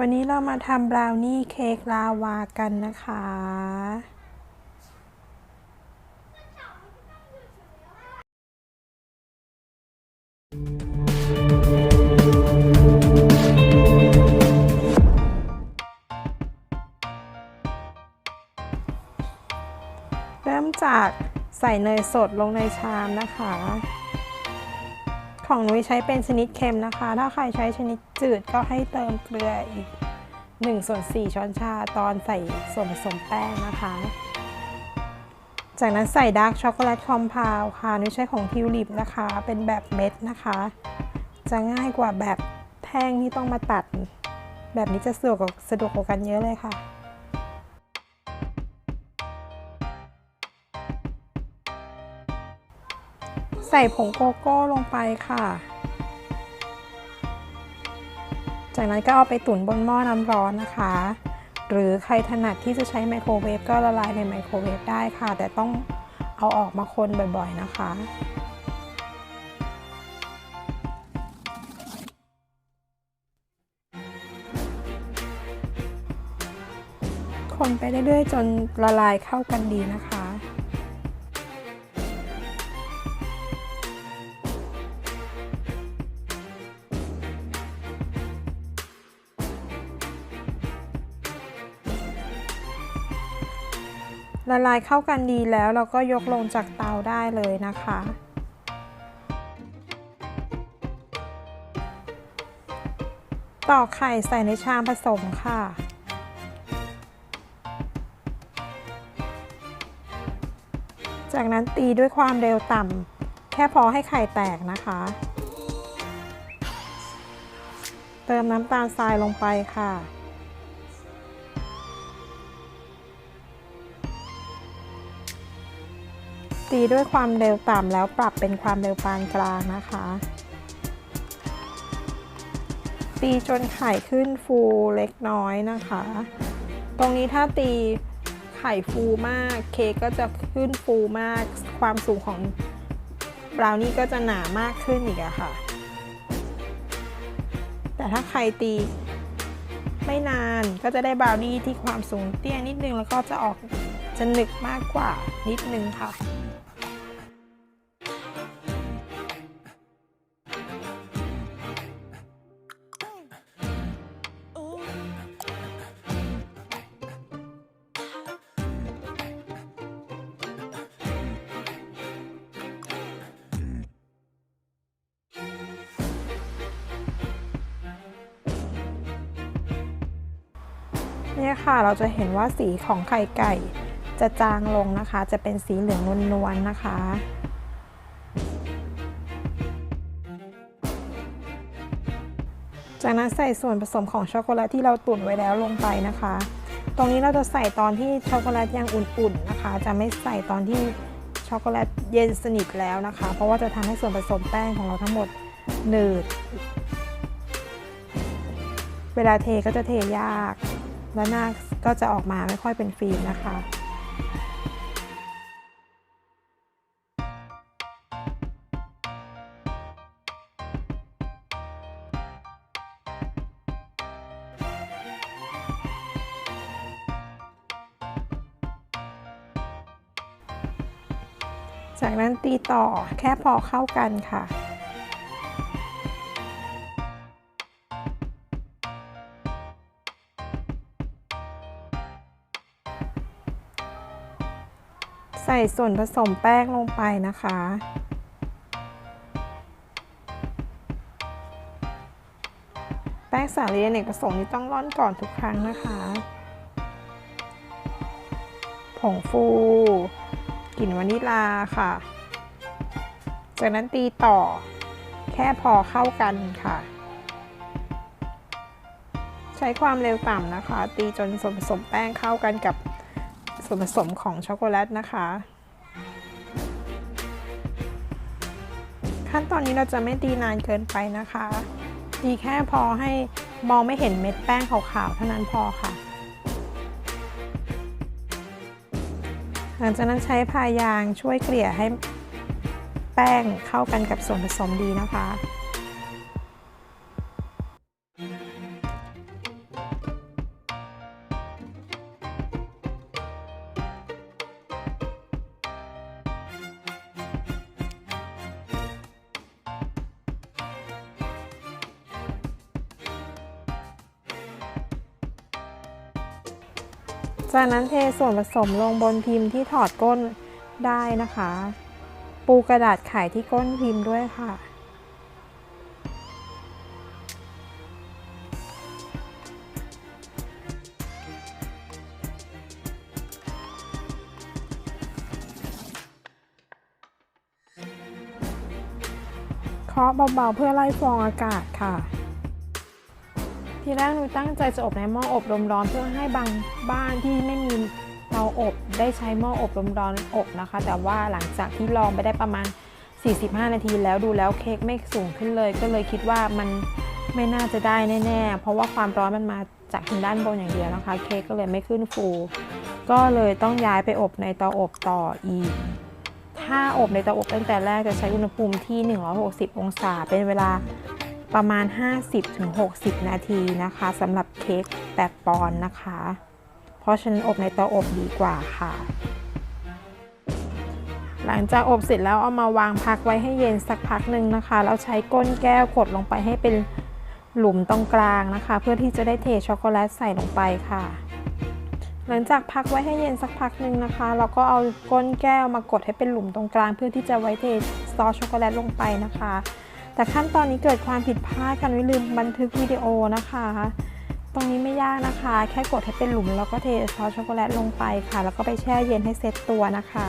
วันนี้เรามาทำบราวนี่เค้กลาวากันนะคะ เริ่มจากใส่เนยสดลงในชามนะคะ ของนุ้ยใช้เป็นชนิดเค็มนะคะ ถ้าใครใช้ชนิดจืดก็ให้เติมเกลืออีก1ส่วน4ช้อนชาตอนใส่ส่วนผสมแป้งนะคะ จากนั้นใส่ดาร์กช็อกโกแลตคอมเพลค่ะนุ้ยใช้ของทิวลิปนะคะ เป็นแบบเม็ดนะคะ จะง่ายกว่าแบบแท่งที่ต้องมาตัด แบบนี้จะสะดวกสะดวกกว่ากันเยอะเลยค่ะ ใส่ผงโกโก้ลงไปค่ะ จากนั้นก็เอาไปตุ๋นบนหม้อน้ำร้อนนะคะ หรือใครถนัดที่จะใช้ไมโครเวฟก็ละลายในไมโครเวฟได้ค่ะ แต่ต้องเอาออกมาคนบ่อยๆนะคะคนไปเรื่อยๆจนละลายเข้ากันดีนะคะ ละลายเข้ากันดีแล้วเราก็ยกลงจากเตาได้เลยนะคะตอกไข่ใส่ในชามผสมค่ะ จากนั้นตีด้วยความเร็วต่ำแค่พอให้ไข่แตกนะคะ เติมน้ำตาลทรายลงไปค่ะ ตีด้วยความเร็วต่ำแล้วปรับเป็นความเร็วปานกลางนะคะ ตีจนไข่ขึ้นฟูเล็กน้อยนะคะ ตรงนี้ถ้าตีไข่ฟูมากเค้กก็จะขึ้นฟูมาก ความสูงของบราวนี่ก็จะหนามากขึ้นอีกอะค่ะ แต่ถ้าใครตีไม่นานก็จะได้บราวนี่ที่ความสูงเตี้ยนิดนึงแล้วก็จะออกจะหนึบมากกว่านิดนึงค่ะ เนี่ยค่ะเราจะเห็นว่าสีของไข่ไก่ จะจางลงนะคะ จะเป็นสีเหลืองนวลๆนะคะ จากนั้นใส่ส่วนผสมของช็อกโกแลตที่เราตุ๋นไว้แล้วลงไปนะคะ ตรงนี้เราจะใส่ตอนที่ช็อกโกแลตยังอุ่นๆนะคะ จะไม่ใส่ตอนที่ช็อกโกแลตเย็นสนิทแล้วนะคะ เพราะว่าจะทำให้ส่วนผสมแป้งของเราทั้งหมดหนืด เวลาเทก็จะเทยาก และหน้าก็จะออกมาไม่ค่อยเป็นฟิล์มนะคะจากนั้นตีต่อแค่พอเข้ากันค่ะ ใส่ส่วนผสมแป้งลงไปนะคะ แป้งสาลีอเนกประสงค์นี้ต้องร่อนก่อนทุกครั้งนะคะ ผงฟูกลิ่นวานิลาค่ะ จากนั้นตีต่อแค่พอเข้ากันค่ะ ใช้ความเร็วต่ำนะคะ ตีจนส่วนผสมแป้งเข้ากันกับ ส่วนผสมของช็อกโกแลตนะคะ ขั้นตอนนี้เราจะไม่ตีนานเกินไปนะคะตีแค่พอให้มองไม่เห็นเม็ดแป้งขาวๆเท่านั้นพอค่ะ หลังจากนั้นใช้พายางช่วยเกลี่ยให้แป้งเข้ากันกับส่วนผสมดีนะคะ จากนั้นเทส่วนผสมลงบนพิมพ์ที่ถอดก้นได้นะคะ ปูกระดาษไขที่ก้นพิมพ์ด้วยค่ะ เคาะเบาๆเพื่อไล่ฟองอากาศค่ะ ทีแรกหนูตั้งใจจะอบในหม้ออบลมร้อนเพื่อให้บางบ้านที่ไม่มีเตาอบได้ใช้หม้ออบลมร้อนอบนะคะ แต่ว่าหลังจากที่ลองไปได้ประมาณ 45 นาทีแล้วดูแล้วเค้กไม่สูงขึ้นเลย ก็เลยคิดว่ามันไม่น่าจะได้แน่ๆ เพราะว่าความร้อนมันมาจากทางด้านบนอย่างเดียวนะคะ เค้กก็เลยไม่ขึ้นฟู ก็เลยต้องย้ายไปอบในเตาอบต่ออีก ถ้าอบในเตาอบตั้งแต่แรกจะใช้อุณหภูมิที่ 160 องศา เป็นเวลา ประมาณ 50-60 นาทีนะคะสำหรับเค้กแบบปอนนะคะ เพราะฉันอบในเตาอบดีกว่าค่ะ หลังจากอบเสร็จแล้วเอามาวางพักไว้ให้เย็นสักพักหนึ่งนะคะแล้วใช้ก้นแก้วกดลงไปให้เป็นหลุมตรงกลางนะคะ เพื่อที่จะได้เทช็อกโกแลตใส่ลงไปค่ะ หลังจากพักไว้ให้เย็นสักพักหนึ่งนะคะเราก็เอาก้นแก้วมากดให้เป็นหลุมตรงกลาง เพื่อที่จะไว้เทซอสช็อกโกแลตลงไปนะคะ แต่ขั้นตอนนี้เกิดความผิดพลาดกันวิลืมบันทึกวิดีโอนะคะ ตรงนี้ไม่ยากนะคะ แค่กดให้เป็นหลุมแล้วก็เทซอสช็อกโกแลตลงไปค่ะ แล้วก็ไปแช่เย็นให้เซ็ตตัวนะคะ